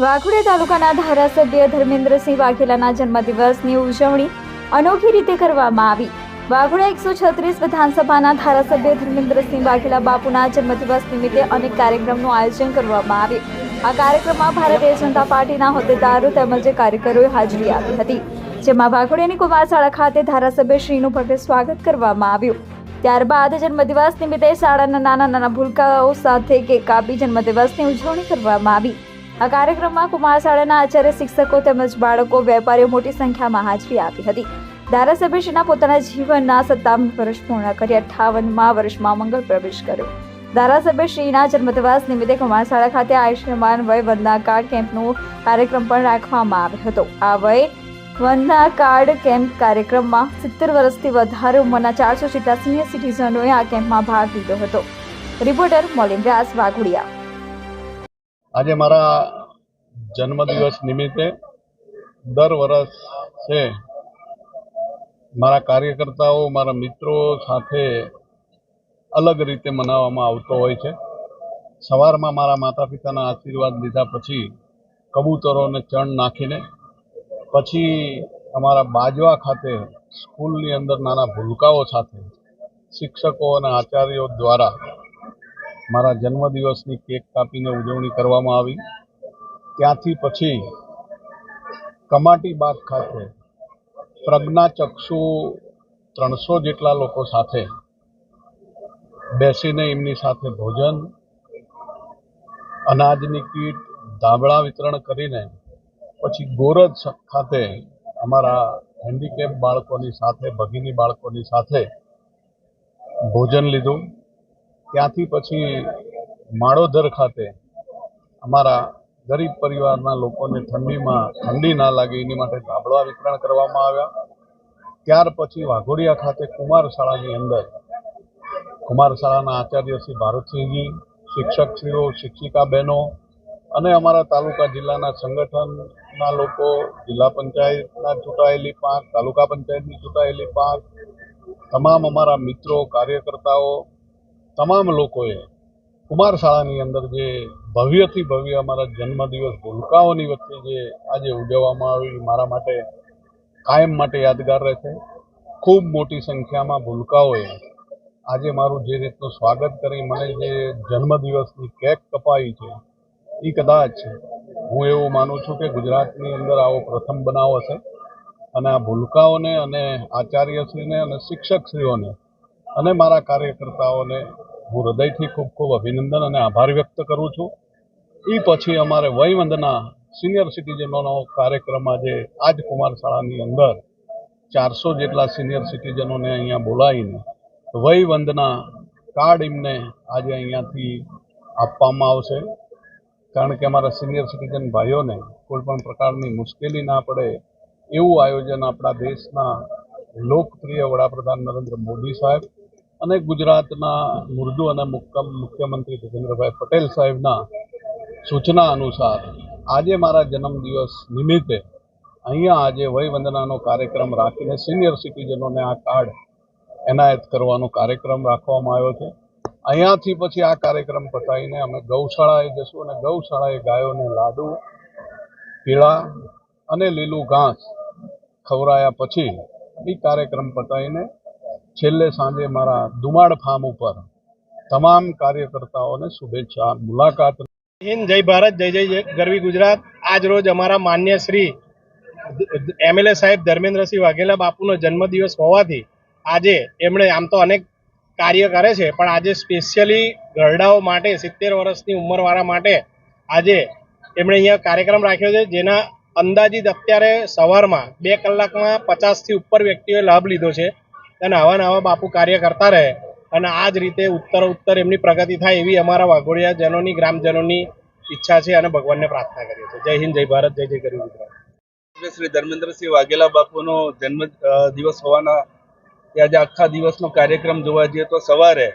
વાઘોડિયા તાલુકાના ધારાસભ્ય ધર્મેન્દ્રસિંહ વાઘેલાના જન્મદિવસની ઉજવણી અનોખી રીતે કરવામાં આવી. વાઘોડિયા એકસો છત્રીસ વિધાનસભાના ધારાસભ્ય ધર્મેન્દ્રસિંહ વાઘેલા બાપુના જન્મદિવસ નિમિત્તે અનેક કાર્યક્રમનું આયોજન કરવામાં આવ્યું. આ કાર્યક્રમમાં ભારતીય જનતા પાર્ટીના હોદ્દેદારો તેમજ કાર્યકરોએ હાજરી આપી હતી. જેમાં વાઘોડિયાની કુમારશાળા ખાતે ધારાસભ્ય શ્રીનું ભવ્ય સ્વાગત કરવામાં આવ્યું. ત્યારબાદ જન્મદિવસ નિમિત્તે શાળાના નાના નાના ભૂલકાઓ સાથે કેક કાપી જન્મદિવસની ઉજવણી કરવામાં આવી. આ કાર્યક્રમમાં કુમારશાળાના આચાર્ય શિક્ષકો તેમજ બાળકો, વેપારીઓ મોટી સંખ્યામાં હાજરી આપી હતી. ધારાસભ્યશ્રીના પોતાના જીવનના સત્તાવન વર્ષ પૂર્ણ કરી અઠ્ઠાવનમાં વર્ષમાં મંગળ પ્રવેશ કર્યો. ધારાસભ્યશ્રીના જન્મદિવસ નિમિત્તે કુમારશાળા ખાતે આયુષ્યમાન વય વંદના કાર્ડ કેમ્પનો કાર્યક્રમ પણ રાખવામાં આવ્યો હતો. આ વય વંદના કાર્ડ કેમ્પ કાર્યક્રમમાં સિત્તેર વર્ષથી વધારે ઉંમરના ચારસો જેટલા સિનિયર સિટીઝનોએ આ કેમ્પમાં ભાગ લીધો હતો. રિપોર્ટર મોલિન વ્યાસ વાઘોડિયા. આજે મારા જન્મદિવસ નિમિત્તે દર વર્ષે મારા કાર્યકર્તાઓ, મારા મિત્રો સાથે અલગ રીતે મનાવવામાં આવતો હોય છે. સવારમાં મારા માતા પિતાના આશીર્વાદ લીધા પછી કબૂતરોને ચણ નાખીને પછી અમારા બાજવા ખાતે સ્કૂલની અંદર નાના ભૂલકાઓ સાથે શિક્ષકો અને આચાર્યો દ્વારા મારા જન્મદિવસની કેક કાપીને ઉજવણી કરવામાં આવી. ત્યાંથી પછી કમાટી બાગ ખાતે પ્રજ્ઞાચક્ષુ ત્રણસો જેટલા લોકો સાથે બેસીને એમની સાથે ભોજન, અનાજની કીટ, ધાબળા વિતરણ કરીને પછી ગોરજ ખાતે અમારા હેન્ડીકેપ બાળકોની સાથે, ભગીની બાળકોની સાથે ભોજન લીધું. ત્યાંથી પછી માળોદર ખાતે અમારા ગરીબ પરિવારના લોકોને ઠંડીમાં ઠંડી ના લાગે, એની માટે ધાબળા વિતરણ કરવામાં આવ્યા. ત્યાર પછી વાઘોડિયા ખાતે કુમાર શાળાની અંદર કુમાર શાળાના આચાર્ય શ્રી ભારતસિંહજી, શિક્ષકશ્રીઓ શિક્ષિકા બહેનો અને અમારા તાલુકા જિલ્લાના સંગઠનના લોકો, જિલ્લા પંચાયતના ચૂંટાયેલી પાંખ તાલુકા પંચાયતની ચૂંટાયેલી પાંખ તમામ અમારા મિત્રો, કાર્યકર્તાઓ તમામ લોકોએ કુમાર શાળાની અંદર જે ભવ્યથી ભવ્ય અમારા જન્મદિવસ ભૂલકાઓની વચ્ચે જે આજે ઉજવવામાં આવી, મારા માટે કાયમ માટે યાદગાર રહેશે. ખૂબ મોટી સંખ્યામાં ભૂલકાઓએ આજે મારું જે રીતનું સ્વાગત કરી, મને જે જન્મદિવસની કેક કપાઈ છે, એ કદાચ હું એવું માનું છું કે ગુજરાતની અંદર આવો પ્રથમ બનાવ હશે. અને આ ભૂલકાઓને અને આચાર્યશ્રીને અને શિક્ષકશ્રીઓને અને મારા કાર્યકર્તાઓને હું હૃદયથી ખૂબ ખૂબ અભિનંદન અને આભાર વ્યક્ત કરું છું. એ પછી અમારે વયવંદના સિનિયર સિટીઝનોનો કાર્યક્રમ આજે આજ કુમાર શાળાની અંદર ચારસો જેટલા સિનિયર સિટીઝનોને અહીંયા બોલાવીને વયવંદના કાર્ડ એમને આજે અહીંયાથી આપવામાં આવશે. કારણ કે અમારા સિનિયર સિટીઝન ભાઈઓને કોઈપણ પ્રકારની મુશ્કેલી ના પડે એવું આયોજન આપણા દેશના લોકપ્રિય વડાપ્રધાન નરેન્દ્ર મોદી સાહેબ અને ગુજરાતના મુર્દુ અને મુક્કમ મુખ્યમંત્રી ભૂપેન્દ્રભાઈ પટેલ સાહેબના સૂચના અનુસાર આજે મારા જન્મદિવસ નિમિત્તે અહીંયા આજે વયવંદનાનો કાર્યક્રમ રાખીને સિનિયર સિટીઝનોને આ કાર્ડ એનાયત કરવાનો કાર્યક્રમ રાખવામાં આવ્યો છે. અહીંયાથી પછી આ કાર્યક્રમ પતાવીને અમે ગૌશાળાએ જશું અને ગૌશાળાએ ગાયોને લાડુ, પીળા અને લીલું ઘાસ ખવડાયા પછી એ કાર્યક્રમ પતાવીને છેલ્લે સાંજે મારા દુમાડ ફાર્મ ઉપર તમામ કાર્યકર્તાઓને શુભેચ્છા, મુલાકાત. હિન્દ, જય ભારત, જય જય જય, ગરવી ગુજરાત. આજ રોજ અમારા માન્ય શ્રી એમએલએ સાહેબ ધર્મેન્દ્રસિંહ વાઘેલા બાપુનો જન્મદિવસ હોવાથી આજે એમણે આમ તો અનેક કાર્ય કરે છે, પણ આજે સ્પેશિયલી ગરડાઓ માટે, સિત્તેર વર્ષની ઉંમરવાળા માટે આજે એમણે અહીંયા કાર્યક્રમ રાખ્યો છે, જેના અંદાજિત અત્યારે સવારમાં બે કલાકમાં પચાસથી ઉપર વ્યક્તિઓએ લાભ લીધો છે. અને આવા નવા બાપુ કાર્ય કરતા રહે. અને આ જ રીતે ઉત્તર ઉત્તર એમની પ્રગતિ થાય એવી અમારા વાઘોડિયા જનોની ગ્રામજનોની ઈચ્છા છે અને ભગવાનને પ્રાર્થના કરીએ છીએ. જય હિન્દ, જય ભારત, જય જય ગરીબ ગુજરાત. શ્રી ધર્મેન્દ્રસિંહ વાઘેલા બાપુનો જન્મ દિવસ હોવાના આજે આખા દિવસનો કાર્યક્રમ જોવા જઈએ તો સવારે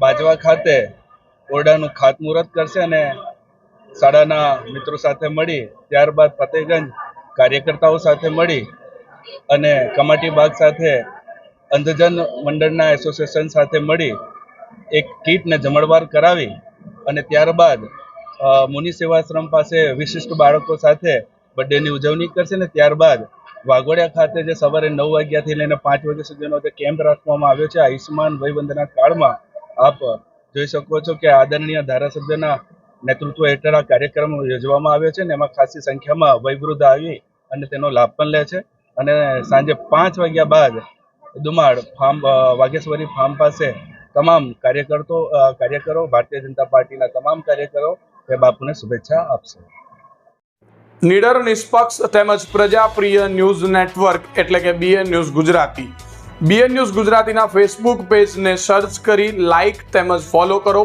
બાજવા ખાતે ઓરડાનું ખાતમુહૂર્ત કરશે અને શાળાના મિત્રો સાથે મળી, ત્યારબાદ ફતેહગંજ કાર્યકર્તાઓ સાથે મળી અને કમાટી બાગ સાથે અંધજન મંડળના એસોસિએશન સાથે મળી એક કીટને જમણવાર કરાવી અને ત્યારબાદ મુનિ સેવાશ્રમ પાસે વિશિષ્ટ બાળકો સાથે બર્થડેની ઉજવણી કરશે ને ત્યારબાદ વાઘોડિયા ખાતે જે સવારે નવ વાગ્યાથી લઈને પાંચ વાગ્યા સુધીનો જે કેમ્પ રાખવામાં આવ્યો છે, આયુષ્યમાન વયવંદના કાળમાં, આપ જોઈ શકો છો કે આદરણીય ધારાસભ્યના નેતૃત્વ હેઠળ આ કાર્યક્રમ યોજવામાં આવ્યો છે ને એમાં ખાસી સંખ્યામાં વયવૃદ્ધ આવી અને તેનો લાભ પણ લે છે. અને સાંજે પાંચ વાગ્યા બાદ દુમાડ ફાર્મ વાઘેશ્વરી ફાર્મ પાસે તમામ કાર્યકર્તો કાર્યકરો, ભારતીય જનતા પાર્ટીના તમામ કાર્યકરો એ બાપુને શુભેચ્છા આપશે. નીડર, નિષ્પક્ષ તેમજ પ્રજાપ્રિય ન્યૂઝ નેટવર્ક એટલે કે BN news Gujarati. BN news ગુજરાતીના ફેસબુક પેજને સર્ચ કરી લાઇક તેમજ ફોલો કરો.